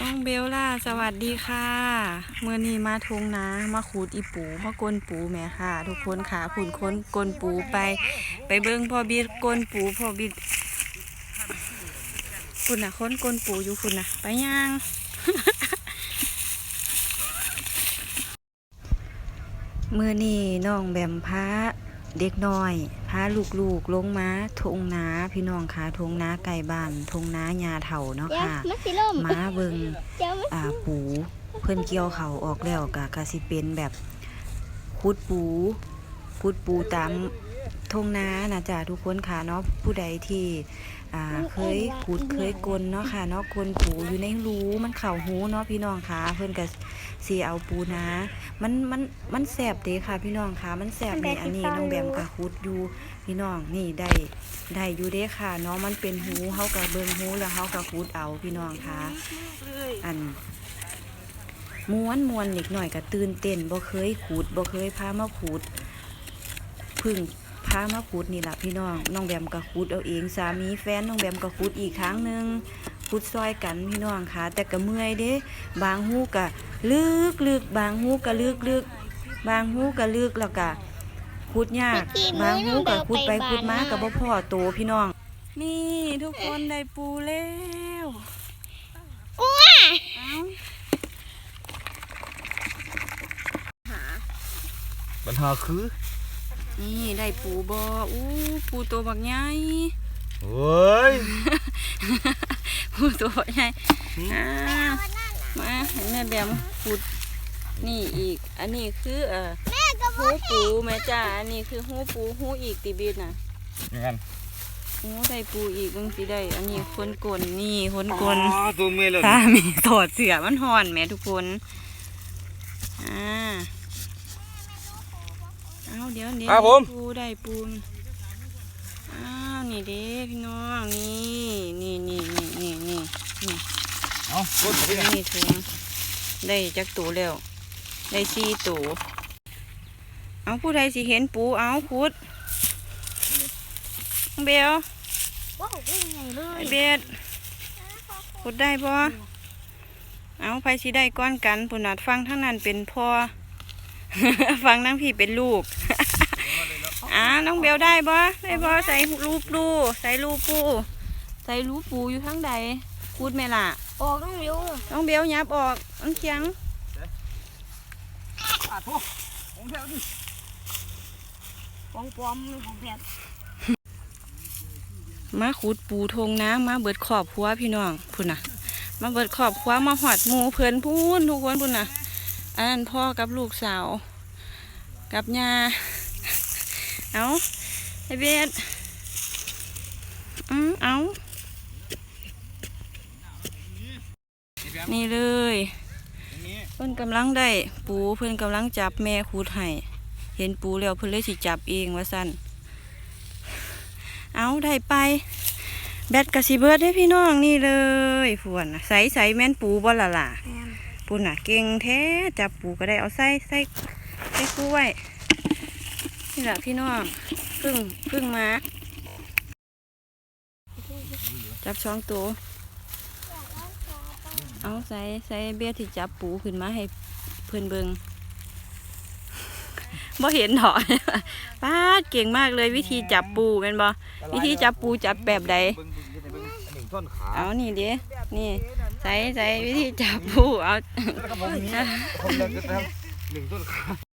น้องเบลล่า สวัสดีค่ะ เมื่อนี้มาทงนามาขูดอีปูมากลปูแม่ค่ะ ทุกคนขาผุนค้นกลปูไป ไปเบิ้งพ่อบิดกลปูพ่อบิดคุณน่ะค้นกลปูอยู่คุณน่ะไปย่างเมื่อนี้น้องแบมพา เด็กน้อยพาลูกๆลงมาทงนาพี่น้องค่ะทงนาไก่บ้านทงนาหญ้าเถาเนาะเดี๋ยวค่ะมันสิล่มมาเบิงเดี๋ยวมันอ่าปูเพิ่นเกี่ยวเขาออกแล้วก็กสิเป็นแบบขุดปูขุดปูตาม ทงนานะจ๊ะทุกคนค่ะเนาะผู้ใดที่อ่าเคยขุดเคยกลเนาะค่ะเนาะกลปูอยู่ในรูมันเข่าหูเนาะพี่น้องค่ะเพิ่นก็สิเอาปูนามันมันมันแสบเด้ค่ะ พี่น้องค่ะ มันแสบนี่อันนี้น้องแบมก็ขุดอยู่พี่น้องนี่ได้ได้อยู่เด้ค่ะเนาะมันเป็นหูเฮาก็เบิ่งหูแล้วเฮาก็ขุดเอาพี่น้องค่ะ อันม้วนมวนนิดหน่อยก็ตื่นเต้นบ่เคยขูดบ่เคยพามาขูดเพึ่ง พามาขูดนี่แหละพี่น้องน้องแบมก็ขูดเอาเองสามีแฟนน้องแบมก็ขูดอีกครั้งหนึ่งขูดซอยกันพี่น้องค่ะแต่ก็เมื่อยเด้บางหูก็ลึกลึกบางหูก็ลึกลึกบางหูก็ลึกแล้วก็ขุดยากบางหูก็ขุดไปขุดมาก็บ่พอโตพี่น้อง นี่ทุกคนได้ปูแล้วกลัวเอ้าปัญหาคือ นี่ได้ปูบออู้ปูตัวบักใหญ่โอ้ยปูตัวบักใหญ่อ่ามาเห็นแม่แบมขุดนี่อีก อันนี้คือเอ่อแม่ก็หูปูแม่จ้าอันนี้คือหูปูหูอีกติบิดน่ะยังไงหูได้ปูอีกบางสิได้ อันนี้คนกลนนี่คนกลนอ๋อตัวเมียเลยสามีถอดเสื้อมันห่อนแหม่ทุกคน อ่า เอาเดี๋ยวเดี๋ยวได้ปูได้ปูนอ้าวนี่เด้พี่น้องนี่นี่นี่นี่นี่นี่นี่เอาพูดไปกันนี่ถุงได้จักตัวแล้ว ได้สี่ตัวเอาผู้ใดสิเห็นปูเอาพุดน้องเบลว้าวเป็นไงเลไอยเบดพุดได้บ่เอาไผสิได้ก้อนกันปุ่นนัดฟังทั้งนั้นเป็นพ่อ ฟังทั้งพี่เป็นลูกอ่าน้องเบลได้บ่ได้บ่ใส่รูปปูใส่รูปปูใส่รูปปูอยู่ทั้งใดพูดแม่ล่ะ ออกต้องเร็วน้องเบลยับออกอันเคียงอะโทษของแถวดิปองปอมของแผดมาขุดปูทงน้ำมาเบิดขอบครัวพี่น้องพุ่นน่ะ มาเบิดขอบครัวมาหอดหมูเพิ่นพูนทุกคนพุ่นน่ะ อันนั้นพ่อกับลูกสาว กับยาเอาไอเบสอืมเอานี่เลยเพิ่อนกำลังได้ปูเพิ่อนกำลังจับแม่ขุดให้เห็นปูแล้วเพิ่อนเลยสิจับเองว่าสั่นเอาได้ไป แบตกระสิเบิดได้พี่น้องนี่เลยฝวนใส่ใส่แม่นปูบ่ละล่ะ ปูน่ะ เก่งแท้จับปูก็ได้เอาใส่ใส่ใส่กล้วยนี่แหละพี่น้องพึ่งพึ่งมาจับช่องตัวเอาใส่ใส่เบี้ยที่จับปูขึ้นมาให้เพื่อนเบิงบ่เห็นหรอป้าเก่งมากเลยวิธีจับปูแม่นบ่วิธีจับปูจับแบบใด ท่อนขาเอานี่เด้นี่ใส่ใส่วิธีจับผู้เอา แล้วก็ผมนี้คนละนะครับหนึ่งต้นขา